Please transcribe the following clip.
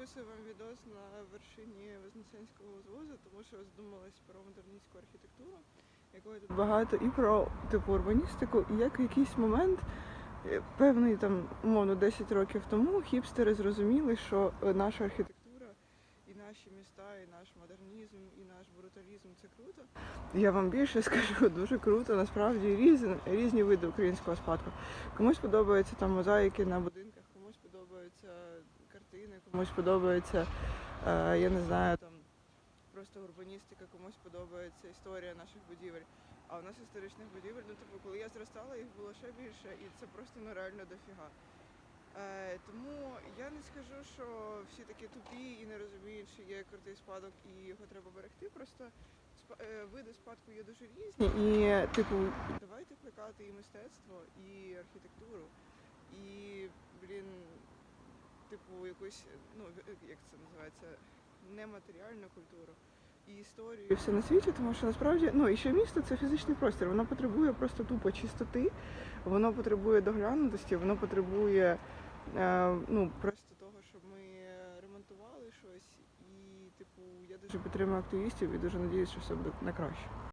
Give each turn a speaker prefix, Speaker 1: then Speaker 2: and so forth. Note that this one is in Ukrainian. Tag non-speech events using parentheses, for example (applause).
Speaker 1: записую вам відос на вершині Вознесенського узвозу, тому що задумалась про модерністську архітектуру, якої тут багато, і про типу урбаністику, і як в якийсь момент, е, певний там, умовно, 10 років тому хіпстери зрозуміли, що е, наша архітектура і наші міста, і наш модернізм, і наш бруталізм це круто. Я вам більше (laughs) скажу, дуже круто, насправді різні, різні види українського спадку. Комусь подобаються там мозаїки на будинках, комусь подобаються картини, комусь подобається, е, я не знаю, там просто урбаністика, комусь подобається історія наших будівель. А у нас історичних будівель, ну типу, коли я зростала, їх було ще більше, і це просто ну реально дофіга. Е, тому я не скажу, що всі такі тупі і не розуміють, що є крутий спадок і його треба берегти. Просто спа- е, види спадку є дуже різні. І, типу, давайте плекати і мистецтво, і архітектуру, типу, якусь, ну, як це називається, нематеріальну культуру. І історію і все на світі, тому що насправді ну і ще місто це фізичний простір. Воно потребує просто тупо чистоти, воно потребує доглянутості, воно потребує е, ну просто того, щоб ми ремонтували щось. І, типу, я дуже підтримую активістів і дуже надіюсь, що все буде на краще.